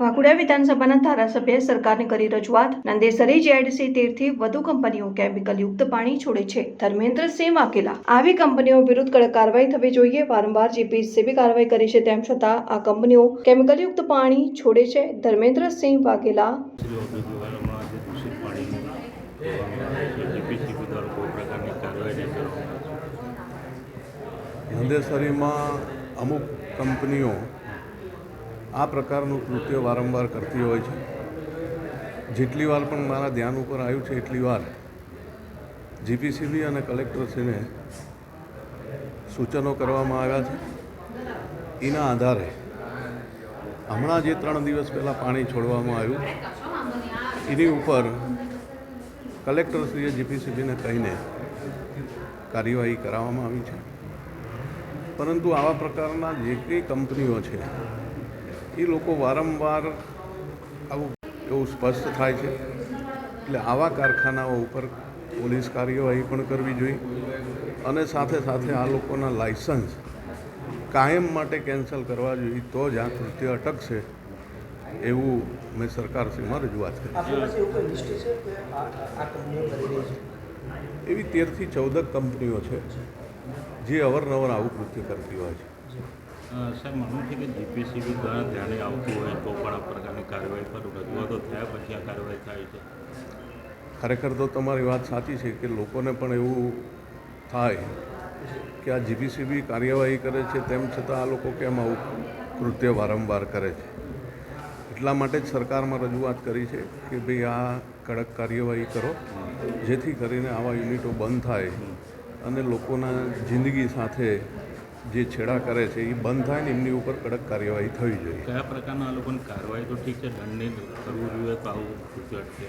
વાઘોડિયા વિધાનસભાના ધારાસભ્ય સરકારને કરી રજૂઆત. નંદેસરી જેડસી તેરથી વધુ કંપનીઓ કેમિકલયુક્ત પાણી છોડે છે. ધર્મેન્દ્રસિંહ વાઘેલા. આવી કંપનીઓ વિરુદ્ધ કડક કાર્યવાહી થવી જોઈએ. વારંવાર જીપીસીબી કાર્યવાહી કરી છે તેમ છતાં આ કંપનીઓ કેમિકલયુક્ત પાણી છોડે છે. ધર્મેન્દ્રસિંહ વાઘેલા. નંદેસરીમાં અમુક કંપનીઓ આ પ્રકારનું કૃત્ય વારંવાર કરતી હોય છે. જેટલી વાર પણ મારા ધ્યાન ઉપર આવ્યું છે, એટલી વાર જીપીસીબી અને કલેક્ટરશ્રીને સૂચનો કરવામાં આવ્યા છે. એના આધારે હમણાં જે ત્રણ દિવસ પહેલાં પાણી છોડવામાં આવ્યું, એની ઉપર કલેક્ટરશ્રીએ જીપીસીબીને કહીને કાર્યવાહી કરાવવામાં આવી છે. પરંતુ આવા પ્રકારના જે કંઈ કંપનીઓ છે એ લોકો વારંવાર આવું એવું સ્પષ્ટ થાય છે. એટલે આવા કારખાનાઓ ઉપર પોલીસ કાર્યવાહી પણ કરવી જોઈએ અને સાથે સાથે આ લોકોના લાયસન્સ કાયમ માટે કેન્સલ કરવા જોઈએ તો જ આ કૃત્ય અટકશે એવું મેં સરકારશ્રીમાં રજૂઆત કરી. એવું તેરથી ચૌદક કંપનીઓ છે જે અવારનવાર આવું કૃત્ય કરતી હોય છે. સાહેબ માનવું છે કે જીપીસીબી દ્વારા ધ્યાને આવતું હોય તો પણ આ પ્રકારની કાર્યવાહી પર રજૂઆતો થયા પછી આ કાર્યવાહી થાય છે? ખરેખર તો તમારી વાત સાચી છે કે લોકોને પણ એવું થાય કે આ જીપીસીબી કાર્યવાહી કરે છે, તેમ છતાં આ લોકો કેમ આવું કૃત્ય વારંવાર કરે છે? એટલા માટે જ સરકારમાં રજૂઆત કરી છે કે ભાઈ આ કડક કાર્યવાહી કરો, જેથી કરીને આવા યુનિટો બંધ થાય અને લોકોના જિંદગી સાથે જે છેડા કરે છે એ બંધ થાય ને એમની ઉપર કડક કાર્યવાહી થવી જોઈએ. કયા પ્રકારના આ લોકોની કાર્યવાહી તો ઠીક છે? દંડને કરવું જોઈએ તો આવું કૃત્ય અટકે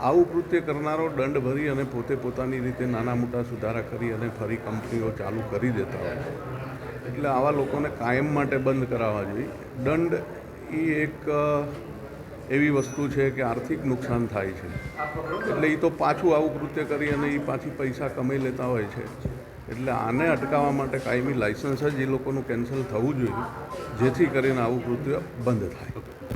આવું કૃત્ય કરનારો દંડ ભરી અને પોતે પોતાની રીતે નાના મોટા સુધારા કરી અને ફરી કંપનીઓ ચાલુ કરી દેતા હોય છે. એટલે આવા લોકોને કાયમ માટે બંધ કરાવવા જોઈએ. દંડ એ એક એવી વસ્તુ છે કે આર્થિક નુકસાન થાય છે. એટલે એ તો પાછું આવું કૃત્ય કરી અને એ પાછી પૈસા કમાઈ લેતા હોય છે. એટલે આને અટકાવવા માટે કાયમી લાઇસન્સ જ એ લોકોનું કેન્સલ થવું જોઈએ, જેથી કરીને આવું કૃત્ય બંધ થાય.